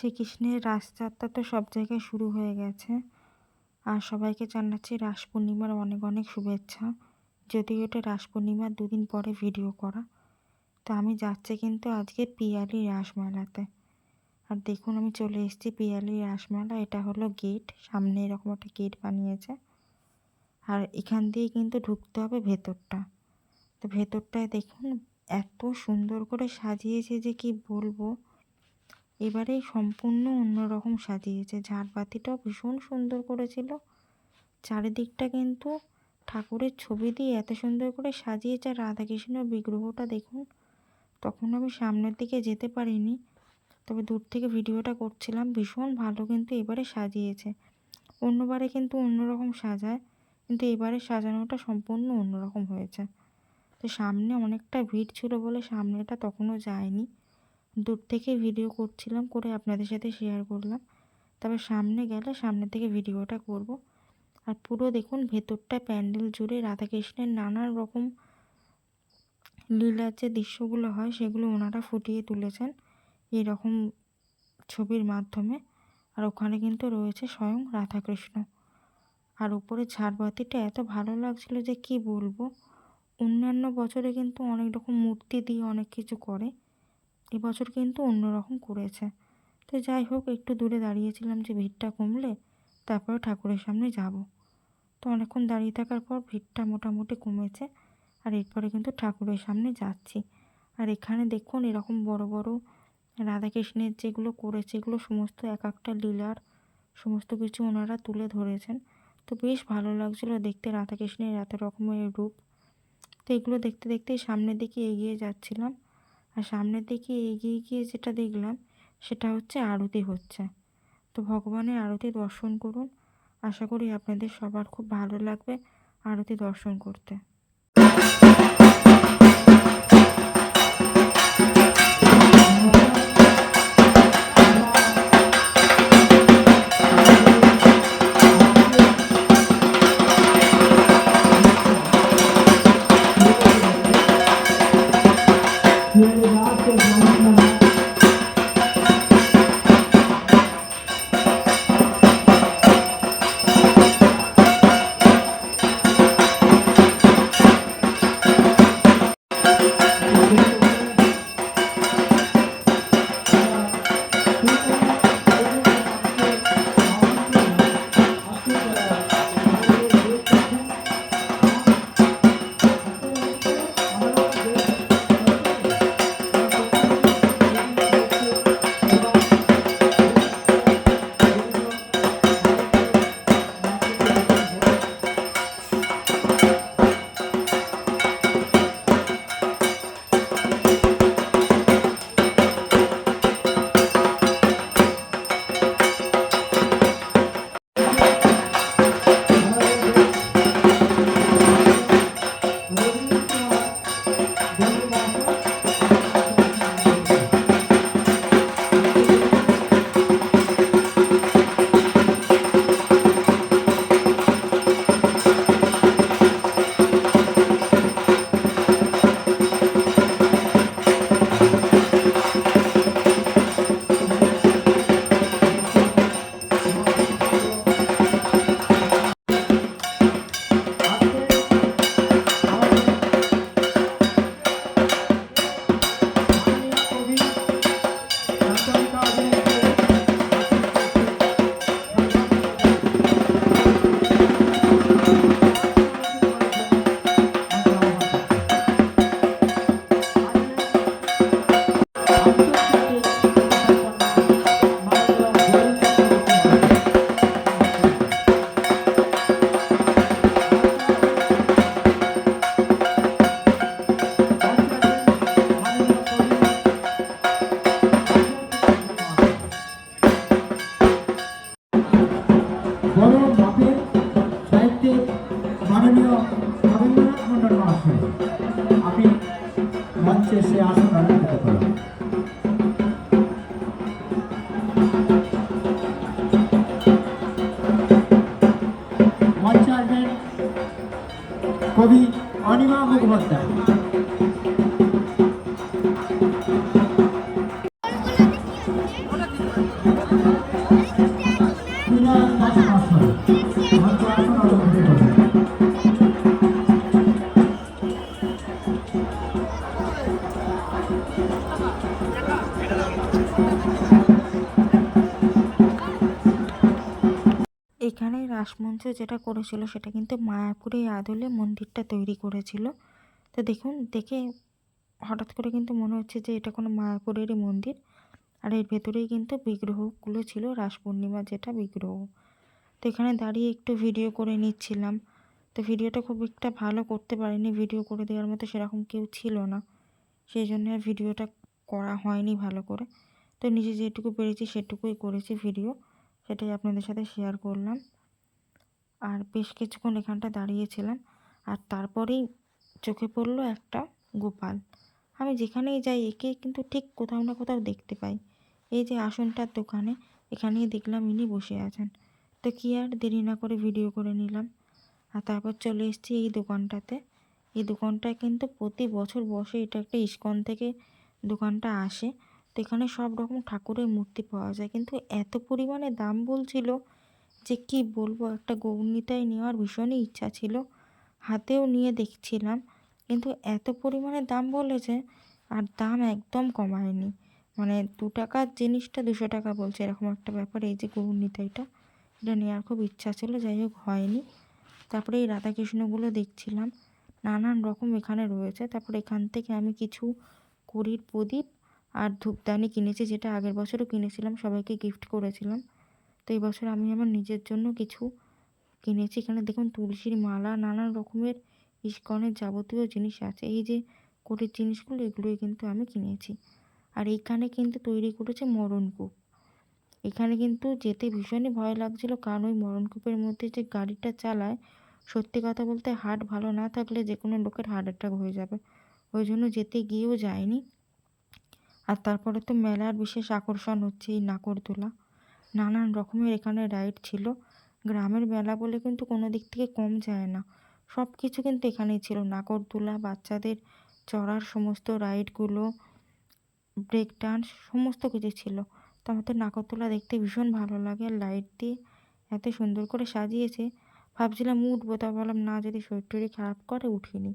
শ্রীকৃষ্ণের রাসযাত্রা তো সব জায়গায় শুরু হয়ে গেছে। আর সবাইকে জানাচ্ছি রাস পূর্ণিমার অনেক অনেক শুভেচ্ছা। যদিও এটা রাস পূর্ণিমার দুদিন পরে ভিডিও করা। তো আমি যাচ্ছি কিন্তু আজকে পিয়ালি রাসমেলাতে। আর দেখুন, আমি চলে এসেছি পিয়ালি রাসমেলা। এটা হলো গেট। সামনে এরকম একটা গেট বানিয়েছে। আর এখান দিয়ে কিন্তু ঢুকতে হবে ভেতরটা। তো ভেতরটায় দেখুন, এত সুন্দর করে সাজিয়েছে যে কি বলব। এবারে সম্পূর্ণ অন্যরকম সাজিয়েছে। ঝাড়বাতিটাও ভীষণ সুন্দর করেছিল। চারিদিকটা কিন্তু ঠাকুরের ছবি দিয়ে এত সুন্দর করে সাজিয়েছে। আর রাধাকৃষ্ণের বিগ্রহটা দেখুন। তখন আমি সামনের দিকে যেতে পারিনি, তবে দূর থেকে ভিডিওটা করছিলাম। ভীষণ ভালো কিন্তু এবারে সাজিয়েছে। অন্যবারে কিন্তু অন্যরকম সাজায়, কিন্তু এবারে সাজানোটা সম্পূর্ণ অন্যরকম হয়েছে। তো সামনে অনেকটা ভিড় ছিল বলে সামনেটা তখনও যায়নি। দূর থেকে ভিডিও করছিলাম, করে আপনাদের সাথে শেয়ার করলাম। তবে সামনে গেলে সামনে থেকে ভিডিওটা করব। আর পুরো দেখুন, ভেতরটা প্যান্ডেল জুড়ে রাধাকৃষ্ণের নানান রকম লীলার যে দৃশ্যগুলো হয়, সেগুলো ওনারা ফুটিয়ে তুলেছেন এরকম ছবির মাধ্যমে। আর ওখানে কিন্তু রয়েছে স্বয়ং রাধাকৃষ্ণ। আর উপরে ঝাড়বাতিটা এত ভালো লাগছিল যে কি বলব? অন্যান্য বছরে কিন্তু অনেক রকম মূর্তি দিয়ে অনেক কিছু করে। এবছর কিন্তু অন্যরকম করেছে। তো যাই হোক, একটু দূরে দাঁড়িয়েছিলাম যে ভিড়টা কমলে তারপরে ঠাকুরের সামনে যাব। তো অনেকক্ষণ দাঁড়িয়ে থাকার পর ভিড়টা মোটামুটি কমেছে আর এরপরে কিন্তু ঠাকুরের সামনে যাচ্ছি। আর এখানে দেখুন, এরকম বড় বড় রাধাকৃষ্ণের যেগুলো করেছে, এগুলো সমস্ত এক একটা লীলার সমস্ত কিছু ওনারা তুলে ধরেছেন। তো বেশ ভালো লাগছিল দেখতে রাধাকৃষ্ণের এত রকমের রূপ। তো এগুলো দেখতে দেখতেই সামনের দিকে এগিয়ে যাচ্ছিলাম। আর সামনের দিকে এগিয়ে গিয়ে যেটা দেখলাম, সেটা হচ্ছে আরতি হচ্ছে। তো ভগবানের আরতি দর্শন করুন। আশা করি আপনাদের সবার খুব ভালো লাগবে আরতি দর্শন করতে। 법이 아니면 보고 봤 다. 그냥 다시 봤어 요. 맞 죠? 하나로 보고 Thank you. এখানে রাসমঞ্চ যেটা করেছিল সেটা কিন্তু মায়াপুরের আদলে মন্দিরটা তৈরি করেছিল। তো দেখুন, দেখে হঠাৎ করে কিন্তু মনে হচ্ছে যে এটা কোনো মায়াপুরেরই মন্দির। আর এর ভেতরেই কিন্তু বিগ্রহগুলো ছিল রাস পূর্ণিমা যেটা বিগ্রহ। তো এখানে দাঁড়িয়ে একটু ভিডিও করে নিচ্ছিলাম। তো ভিডিওটা খুব একটা ভালো করতে পারিনি, ভিডিও করে দেওয়ার মতো সেরকম কেউ ছিল না। সেই জন্য ভিডিওটা করা হয়নি ভালো করে। তো নিজে যেটুকু পেরেছি সেটুকুই করেছি ভিডিও। সেটাই আপনাদের সাথে শেয়ার করলাম। আর বেশ কিছুক্ষণ এখানটা দাঁড়িয়েছিলাম, আর তারপরেই চোখে পড়ল একটা গোপাল। আমি যেখানেই যাই, একে কিন্তু ঠিক কোথাও না কোথাও দেখতে পাই। এই যে আসনটার দোকানে, এখানেই দেখলাম ইনি বসে আছেন। তো কী আর দেরি না করে ভিডিও করে নিলাম। আর তারপর চলে এসেছি এই দোকানটাতে। এই দোকানটায় কিন্তু প্রতি বছর বসে, এটা একটা ইস্কন থেকে দোকানটা আসে। তো এখানে সব রকম ঠাকুরের মূর্তি পাওয়া যায়। কিন্তু এত পরিমাণে দাম বলছিল যে কি বলব? একটা গৌরনীতায় নেওয়ার ভীষণই ইচ্ছা ছিল। হাতেও নিয়ে দেখছিলাম। কিন্তু এত পরিমাণে দাম বলেছে আর দাম একদম কমায়নি। মানে দু টাকার জিনিসটা দুশো টাকা বলছে এরকম একটা ব্যাপার, এই যে গৌরনীতাইটা এটা নেওয়ার খুব ইচ্ছা ছিল, যাই হোক হয়নি। তারপরে এই রাধাকৃষ্ণগুলো দেখছিলাম। নানান রকম এখানে রয়েছে। তারপর এখান থেকে আমি কিছু কড়ির প্রদীপ আর ধূপদানি কিনেছি, যেটা আগের বছরও কিনেছিলাম, সবাইকে গিফট করেছিলাম। তো এই বছর আমি আমার নিজের জন্য কিছু কিনেছি। এখানে দেখুন তুলসীর মালা, নানান রকমের ইস্কনের যাবতীয় জিনিস আছে। এই যে কোটির জিনিসগুলো, এগুলোই কিন্তু আমি কিনেছি। আর এইখানে কিন্তু তৈরি করেছে মরণকূপ এখানে কিন্তু যেতে ভীষণই ভয় লাগছিল, কারণ ওই মরণকূপের মধ্যে যে গাড়িটা চালায়, সত্যি কথা বলতে হার্ট ভালো না থাকলে যে কোনো লোকের হার্ট অ্যাটাক হয়ে যাবে। ওই জন্য যেতে গিয়েও যায়নি। আর তারপরে তো মেলার বিশেষ আকর্ষণ হচ্ছে এই নাগরদোলা। নানান রকমের এখানে রাইড ছিল। গ্রামের মেলা বলে কিন্তু কোনো দিক থেকে কম যায় না। সব কিছু কিন্তু এখানেই ছিল। নাগরদোলা, বাচ্চাদের চড়ার সমস্ত রাইডগুলো ব্রেক ডান্স সমস্ত কিছু ছিল। তো আমার তো নাগরদোলা দেখতে ভীষণ ভালো লাগে। লাইট দিয়ে এত সুন্দর করে সাজিয়েছে। ভাবছিলাম, উঠবো, তা বললাম না, যদি শরীর টরীর খারাপ করে উঠিনি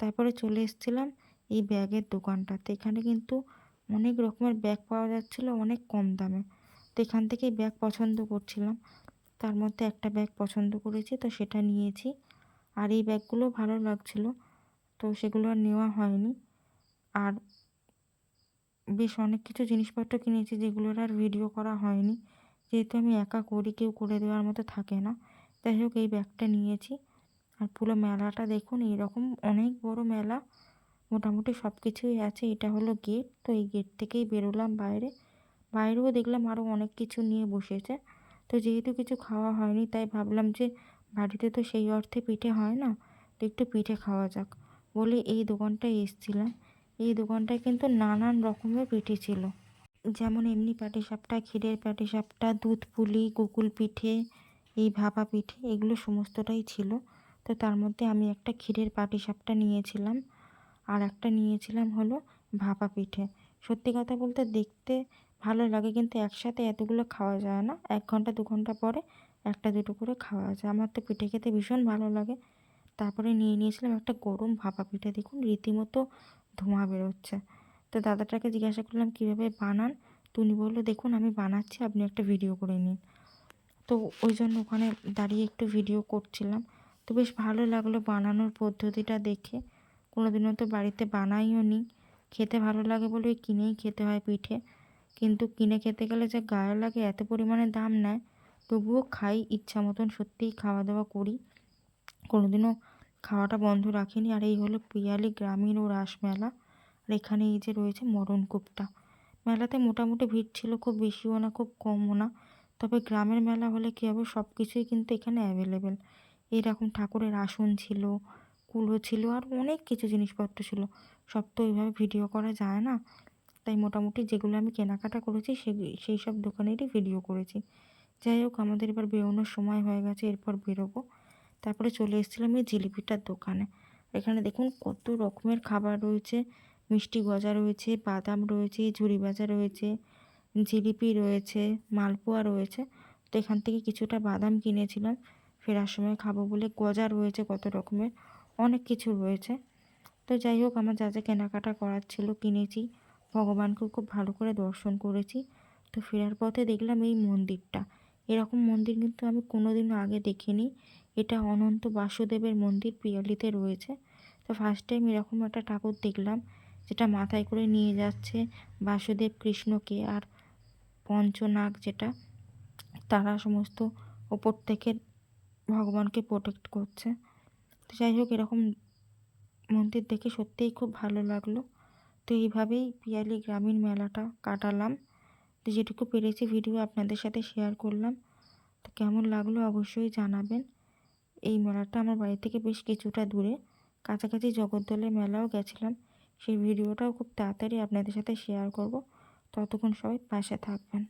তারপরে চলে এসেছিলাম এই ব্যাগের দোকানটাতে। এখানে কিন্তু অনেক রকমের ব্যাগ পাওয়া যাচ্ছিল, অনেক কম দামে। তো এখান থেকেই ব্যাগ পছন্দ করছিলাম। তার মধ্যে একটা ব্যাগ পছন্দ করেছি, তো সেটা নিয়েছি। আর এই ব্যাগগুলো ভালো লাগছিল, তো সেগুলো আর নেওয়া হয়নি। আর বেশ অনেক কিছু জিনিসপত্র কিনেছি যেগুলোর আর ভিডিও করা হয়নি। যেহেতু আমি একা করি, কেউ করে দেওয়ার মতো থাকে না। যাই হোক, এই ব্যাগটা নিয়েছি। আর পুরো মেলাটা দেখুন, এইরকম অনেক বড় মেলা। মোটামুটি সব কিছুই আছে, এটা হলো গেট তো এই গেট থেকেই বেরোলাম বাইরে। বাইরেও দেখলাম আরও অনেক কিছু নিয়ে বসেছে। তো যেহেতু কিছু খাওয়া হয়নি, তাই ভাবলাম যে বাড়িতে তো সেই অর্থে পিঠে হয় না, তো একটু পিঠে খাওয়া যাক বলে এই দোকানটায় এসেছিলাম। এই দোকানটায় কিন্তু নানান রকমের পিঠে ছিল। যেমন এমনি পাটিসাপটা ক্ষীরের পাটিসাপটা দুধ পুলি গোকুল পিঠে, এই ভাপা পিঠে, এগুলো সমস্তটাই ছিল। তো তার মধ্যে আমি একটা ক্ষীরের পাটিসাপটা নিয়েছিলাম। আর একটা নিয়েছিলাম হলো ভাপা পিঠে। সত্যি কথা বলতে দেখতে ভালো লাগে, কিন্তু একসাথে এতগুলো খাওয়া যায় না। এক ঘণ্টা, দু ঘণ্টা পরে একটা, দুটো করে খাওয়া যায়। আমার তো পিঠে খেতে ভীষণ ভালো লাগে। তারপরে নিয়ে নিয়েছিলাম একটা গরম ভাপা পিঠে। দেখুন, রীতিমতো ধোঁয়া বেরোচ্ছে। তো দাদাটাকে জিজ্ঞাসা করলাম, কীভাবে বানান? তো উনি বলল, দেখুন, আমি বানাচ্ছি, আপনি একটা ভিডিও করে নিন। তো ওই জন্য ওখানে দাঁড়িয়ে একটু ভিডিও করছিলাম। তো বেশ ভালো লাগল বানানোর পদ্ধতিটা দেখে। কোনো দিনও তো বাড়িতে বানাইও নি। খেতে ভালো লাগে বলে কিনেই খেতে হয় পিঠে। কিন্তু কিনে খেতে গেলে যে গায়ে লাগে, এত পরিমাণে দাম নেয়, তবুও খাই ইচ্ছা মতন সত্যিই খাওয়া দাওয়া করি। কোনো দিনও খাওয়াটা বন্ধ রাখিনি। আর এই হলো পিয়ালি গ্রামীণ ও রাসমেলা আর এখানে এই যে রয়েছে মরণকূপটা মেলাতে মোটামুটি ভিড় ছিল, খুব বেশিও না, খুব কমও না। তবে গ্রামের মেলা হলে কী হবে সব কিছুই কিন্তু এখানে অ্যাভেলেবেল এইরকম ঠাকুরের আসন ছিল কুলো ছিল আর অনেক কিছু জিনিসপত্র ছিল। সব তো ওইভাবে ভিডিও করা যায় না। তাই মোটামুটি যেগুলো আমি কেনাকাটা করেছি সেই সব দোকানেরই ভিডিও করেছি। যাই হোক, আমাদের এবার বেরোনোর সময় হয়ে গেছে, এরপর বেরোবো। তারপরে চলে এসেছিলাম এই জিলিপিটার দোকানে। এখানে দেখুন কত রকমের খাবার রয়েছে। মিষ্টি গজা রয়েছে, বাদাম রয়েছে ঝুড়ি ভাজা রয়েছে, জিলিপি রয়েছে, মালপোয়া রয়েছে। তো এখান থেকে কিছুটা বাদাম কিনেছিলাম। ফেরার সময় খাব বলে গজা রয়েছে কত রকমের। অনেক কিছু রয়েছে। তো যাই হোক, আমার যা যা কেনাকাটা করার ছিল কিনেছি। ভগবানকেও খুব ভালো করে দর্শন করেছি। তো ফেরার পথে দেখলাম এই মন্দিরটা। এরকম মন্দির কিন্তু আমি কোনোদিনও আগে দেখিনি। এটা অনন্ত বাসুদেবের মন্দির পিয়ালিতে রয়েছে। তো ফার্স্ট টাইম এরকম একটা ঠাকুর দেখলাম, যেটা মাথায় করে নিয়ে যাচ্ছে বাসুদেব, কৃষ্ণকে আর পঞ্চনাগ যেটা। তারা সমস্ত ওপর থেকে ভগবানকে প্রোটেক্ট করছে। তো যাই হোক, এরকম মন্দির দেখে সত্যিই খুব ভালো লাগল। তো এইভাবেই পিয়ালি গ্রামীণ মেলাটা কাটালাম। তো যেটুকু পেরেছি ভিডিও আপনাদের সাথে শেয়ার করলাম। তো কেমন লাগল অবশ্যই জানাবেন। এই মেলাটা আমার বাড়ি থেকে বেশ কিছুটা দূরে। কাছাকাছি জগদ্দলের মেলাও গেছিলাম। সেই ভিডিওটাও খুব তাড়াতাড়ি আপনাদের সাথে শেয়ার করব। ততক্ষণ সবাই পাশে থাকবেন।